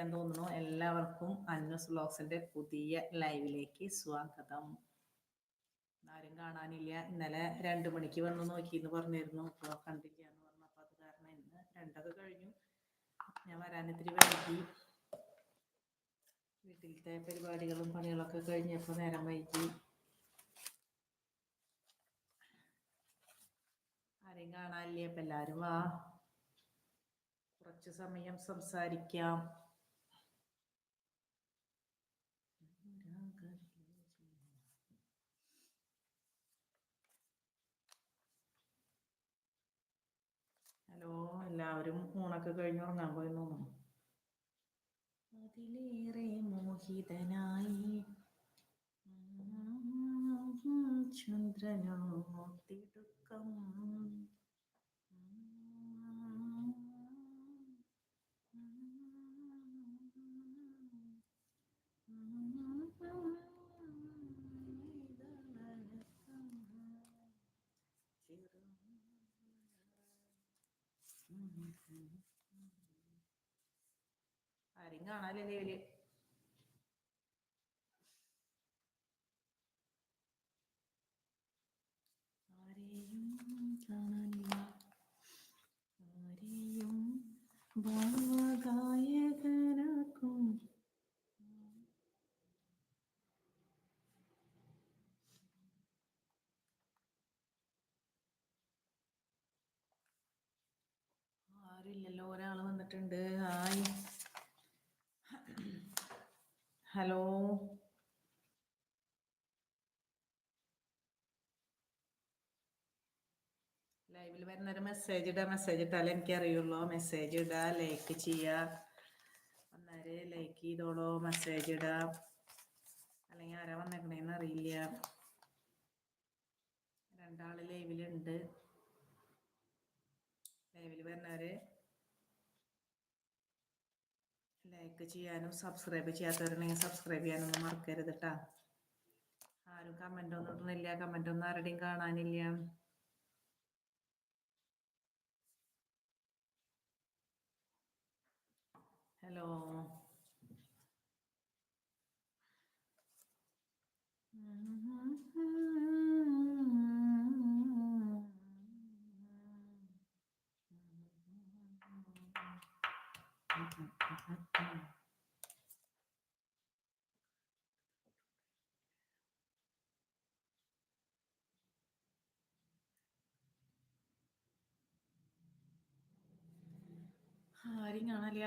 കണ്ടിരിക്കാൻ തോന്നുന്നു. എല്ലാവർക്കും അന്നസ് വ്ലോഗ്സിന്റെ പുതിയ ലൈവിലേക്ക് സ്വാഗതം. ആരും കാണാനില്ല. ഇന്നലെ രണ്ടു മണിക്ക് വന്ന് നോക്കി എന്ന് പറഞ്ഞിരുന്നു. അപ്പോൾ കണ്ടില്ല എന്ന് പറഞ്ഞപ്പോൾ അത് കാരണം ഇന്ന് രണ്ടൊക്കെ കഴിഞ്ഞു. ഞാൻ വരാൻ ഇത്തിരി വൈകി. വീട്ടിലത്തെ പരിപാടികളും പണികളൊക്കെ കഴിഞ്ഞപ്പോൾ നേരം വൈകി. ആരെയും കാണാനില്ല. അപ്പം എല്ലാവരും വാ. കുറച്ച് സമയം സംസാരിക്കാം. ഹലോ എല്ലാവരും ഊണൊക്കെ കഴിഞ്ഞ് ഉറങ്ങാൻ പോയി തോന്നുന്നു അതിലേറെ മോഹിതനായി ചന്ദ്രനോ തിടുക്കം ആരും കാണാനില്ലേ ഇവർ? ആരെയും കാണാനില്ല. ആരെയും ആരില്ലല്ലോ ഒരാൾ വന്നിട്ടുണ്ട്. ഹായ്. ഹലോ. ലൈവിൽ വരുന്നൊരു മെസ്സേജ് ഇടുക മെസ്സേജ് ഇട്ടാലേ എനിക്ക് അറിയുള്ളൂ മെസ്സേജ് ഇടുക ലൈക്ക് ചെയ്യുക വന്നവര് ലൈക്ക് ചെയ്തോളൂ. മെസ്സേജ് ഇടുക അല്ലെങ്കിൽ ആരാ വന്നേക്കണേന്ന് അറിയില്ല. രണ്ടാൾ ലൈവിലുണ്ട്. ലൈവിൽ വരുന്നവര് ലൈക്ക് ചെയ്യാനും സബ്സ്ക്രൈബ് ചെയ്യാത്തവരുണ്ടെങ്കിൽ സബ്സ്ക്രൈബ് ചെയ്യാനൊന്നും മറക്കരുത് കേട്ടാ ആരും കമന്റ് ഒന്നും ഇടുന്നില്ല കമന്റ് ഒന്നും ആരുടെയും കാണാനില്ല. ഹലോ ആരും കാണാനില്ല.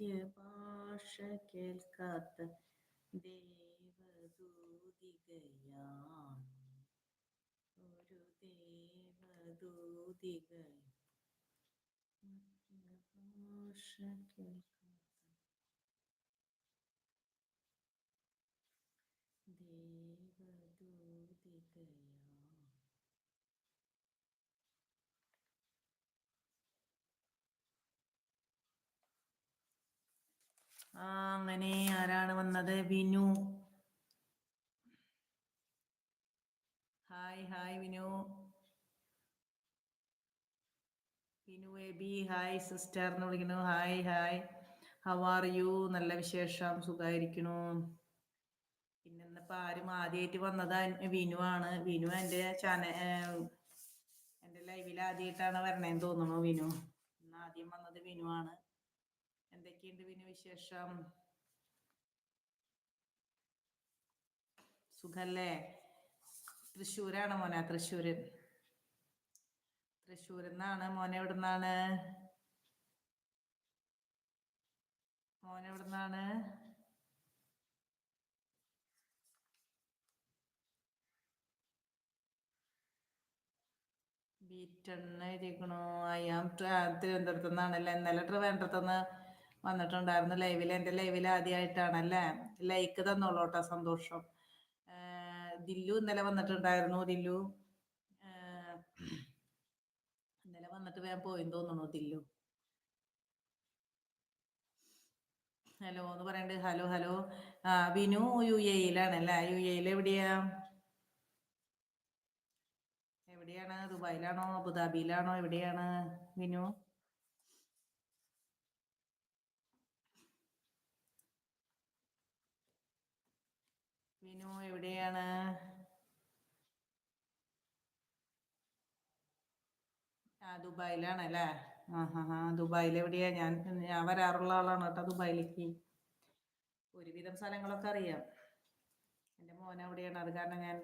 മധ്യഭാഷ കേൾക്കാത്ത ദേവദൂതികയാൻ ഒരു ദേവദൂതിക മധ്യഭാഷ കേൾക്കാത്ത അങ്ങനെ ആരാണ് വന്നത്? Vinu. Hi hi Vinu. Vinu B hi sister എന്ന് വിളിക്കുന്നു. Hi hi. How are you നല്ല വിശേഷം. സുഖായിരിക്കുന്നു. പിന്നെ ഇന്നിപ്പോ ആരും ആദ്യമായിട്ട് വന്നത് വിനു ആണ്. വിനു എന്റെ ചാനൽ എന്റെ ലൈവിൽ ആദ്യമായിട്ടാണ് വരണേന്ന് തോന്നുന്നു വിനു. ഇന്ന് ആദ്യം വന്നത് വിനു ആണ്. എന്തൊക്കെയുണ്ട് പിന്നെ വിശേഷം? സുഖല്ലേ? തൃശ്ശൂരാണ് മോനെ? തൃശ്ശൂര്. തൃശ്ശൂരിൽ നിന്നാണ് മോനെ എവിടെ നിന്നാണ് മോനെ എവിടുന്നാണ്? ബീറ്റണ്ണ് എഴുതിക്കണു അയ്യാം തിരുവനന്തപുരത്ത് നിന്നാണല്ലേ ഇന്നലെ ട്രിവാൻഡ്രത്ത് നിന്ന് വന്നിട്ടുണ്ടായിരുന്നു. ലൈവിൽ എന്റെ ലൈവിൽ ആദ്യമായിട്ടാണല്ലേ ലൈക്ക് തന്നോളൂ കേട്ടോ സന്തോഷം ദില്ലു ഇന്നലെ വന്നിട്ടുണ്ടായിരുന്നു. ദില്ലു. ഇന്നലെ വന്നിട്ട് വേഗം പോയി തോന്നുന്നു ദില്ലു. ഹലോ എന്ന് പറയണ്ട്. Hello hello. ആ വിനു യു എയിലാണല്ലേ യു എയിൽ എവിടെയാ? എവിടെയാണ്? ദുബായിലാണോ? അബുദാബിയിലാണോ? എവിടെയാണ് വിനു? വിനു എവിടെയാണ്? ആ ദുബായിലാണ് അല്ലേ ആ ഹാ ഹാ ദുബായിൽ എവിടെയാ? ഞാൻ ഞാൻ വരാറുള്ള ആളാണ് കേട്ടോ ദുബായിലേക്ക്. ഒരുവിധം സ്ഥലങ്ങളൊക്കെ അറിയാം. എന്റെ മോൻ അവിടെയാണ് അത് കാരണം ഞാൻ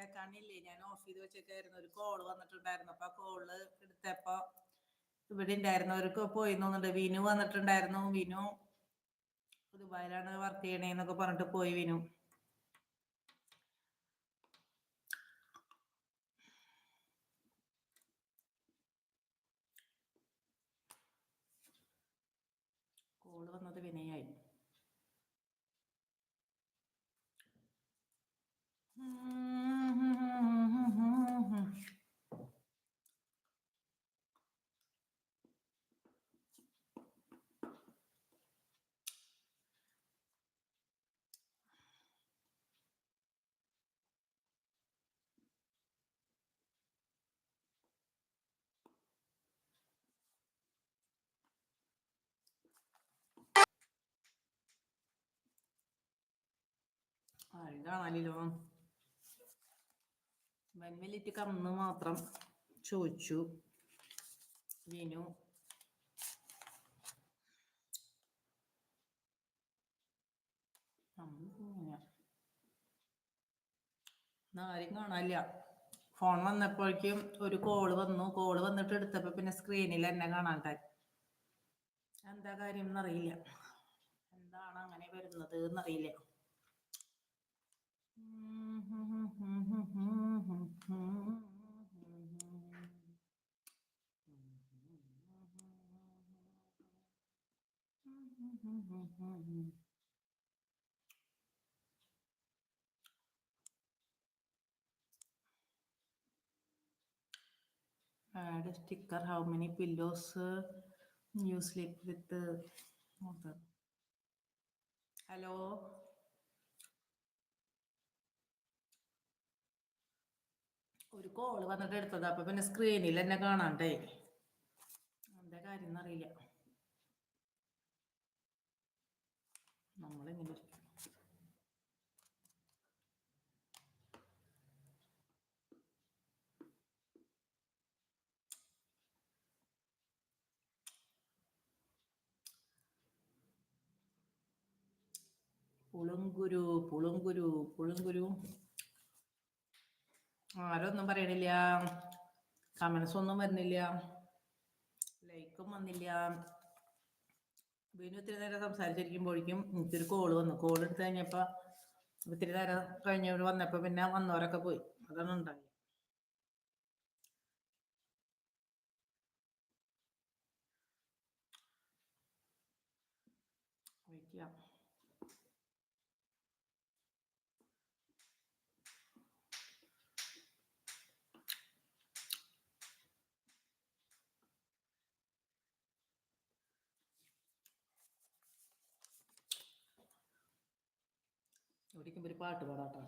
കേൾക്കാനില്ലേ ഞാൻ ഓഫ് ചെയ്ത് വെച്ചേക്കായിരുന്നു ഒരു കോൾ വന്നിട്ടുണ്ടായിരുന്നു. അപ്പൊ ആ കോൾ എടുത്തപ്പോ ഇവിടെ ഉണ്ടായിരുന്നു. അവർക്ക് പോയി തോന്നുന്നുണ്ട്. വിനു വന്നിട്ടുണ്ടായിരുന്നു. വിനു ദുബായിലാണ് വർക്ക് ചെയ്യണേന്നൊക്കെ പറഞ്ഞിട്ട് പോയി വിനു. കോൾ വന്നത് വിനയായി. ആരും കാണാനില്ലോ വൻവലിറ്റ് കന്ന് മാത്രം ചോദിച്ചു. വിനു. ആരും കാണാനില്ല. ഫോൺ വന്നപ്പോഴേക്കും ഒരു കോൾ വന്നു. കോൾ വന്നിട്ട് എടുത്തപ്പോ പിന്നെ സ്ക്രീനിൽ എന്നെ കാണാണ്ടായി. എന്താ കാര്യം എന്നറിയില്ല. എന്താണ് അങ്ങനെ വരുന്നത് എന്നറിയില്ല. Add a sticker how many pillows uh, you sleep with uh, mother? Hello ഒരു കോൾ വന്നിട്ട് എടുത്തത്. അപ്പൊ പിന്നെ സ്ക്രീനിൽ എന്നെ കാണാണ്ടേ. എന്താ കാര്യം എന്നറിയില്ല നമ്മളെങ്ങനെ പുളുങ്കുരു പുളുങ്കുരു പുളുങ്കുരു. പുളുങ്കുരു ആരൊന്നും പറയണില്ല. കമൻസ് ഒന്നും വരുന്നില്ല ലൈക്കും വന്നില്ല. വീണ്ടും ഇത്തിരി നേരം സംസാരിച്ചിരിക്കുമ്പോഴേക്കും എനിക്കൊരു കോൾ വന്നു. കോൾ എടുത്തു കഴിഞ്ഞപ്പോ ഇത്തിരി നേരം കഴിഞ്ഞവർ വന്നപ്പോ പിന്നെ വന്നവരൊക്കെ പോയി. അതാണ് ഉണ്ടായി എവിടേക്കും ഒരു പാട്ട് പാടാട്ടോ.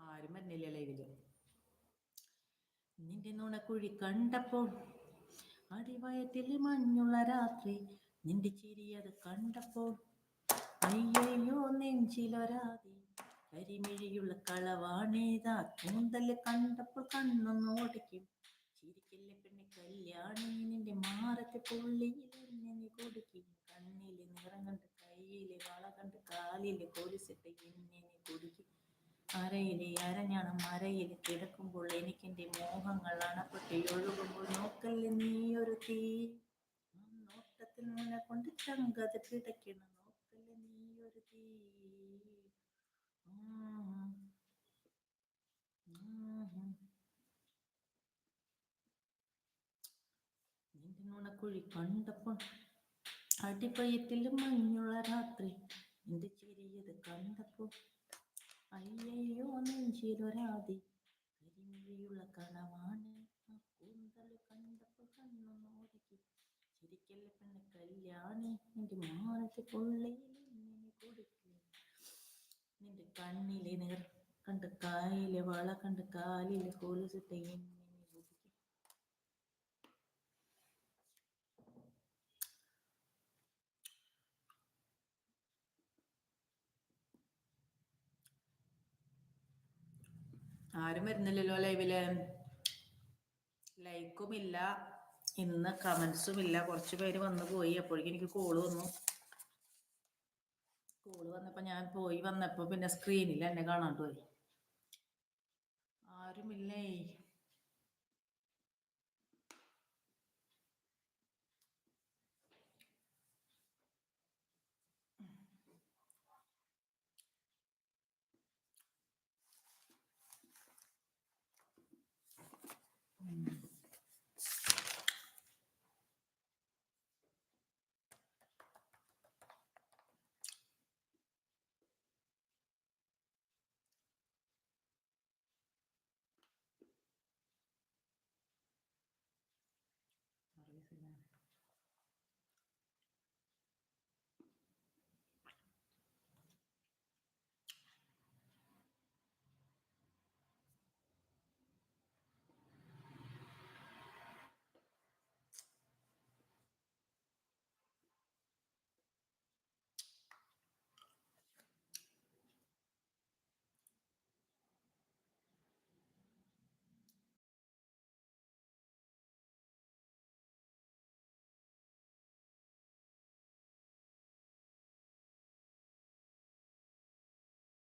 ആരും വരുന്നില്ല ലൈവിൽ നിന്റെ നുണക്കുഴി കണ്ടപ്പോൾ അടിവയത്തിൽ മഞ്ഞുള്ള രാത്രി നിന്റെ ചിരിയത് കണ്ടപ്പോൾ അയ്യയ്യോ നെഞ്ചിലൊരാതി. കരിമിഴിയുള്ള കളവാണേതാ? കൂന്തൽ കണ്ടപ്പോൾ കണ്ണൊന്ന് ഓടിക്കും. ചിരിക്കല്ലേ പെണ്ണെ? കല്യാണി നിന്റെ മാറത്തെ പുള്ളിയിൽ എന്നെ നീ കൊടുക്കും. കണ്ണിൽ നിറം കണ്ട് കയ്യിൽ വള കണ്ട് കാലിൽ കൊലിസിട്ട് എന്നെ കൊടുക്കും. അരയിലെ അരഞ്ഞാണം അരയിൽ കിടക്കുമ്പോൾ എനിക്കെന്റെ മോഹങ്ങൾ അണപ്പെട്ട് ഒഴുകുമ്പോൾ നോക്കല്ലേ നീ ഒരു തീ നോട്ടത്തിൽ നിന്നെ കൊണ്ട് ചങ്കത് പിടയ്ക്കണം നോക്കല്ലേ നീ ഒരു തീ ആഹ്. ആഹ്. നിന്റെ നുണക്കുഴി കണ്ടപ്പോൾ അടിപ്പയറ്റിൽ മഞ്ഞുള്ള രാത്രി നിന്റെ ചിരിയത് കണ്ടപ്പോൾ അയ്യയ്യോ നെഞ്ചിലൊരാതി. കരിമിഴിയുള്ള കണമാണ് ആ കൂന്തൽ കണ്ടപ്പോൾ കണ്ണൊന്ന് ഓടിക്കി ചിരിക്കല്ലേ പെണ്ണെ കല്യാണി? നിന്റെ മാറത്തെ പൊള്ളിയിൽ ഇങ്ങനെ കൊടുക്കും. നിന്റെ കണ്ണിലെ നിർ കണ്ട് കായിലെ വള കണ്ട് കാലിലെ കൊലുസിട്ട് എങ്ങനെ കൊടുക്കും ആരും വരുന്നില്ലല്ലോ ലൈവിൽ ലൈക്കും ഇല്ല. ഇന്ന് കമന്റ്സും ഇല്ല. കുറച്ച് പേര് വന്നു പോയി. അപ്പോഴേക്കും എനിക്ക് കോൾ വന്നു. കോൾ വന്നപ്പോ ഞാൻ പോയി. വന്നപ്പോ പിന്നെ സ്ക്രീനിൽ എന്നെ കാണാണ്ട് പോയി. ആരുമില്ലേ?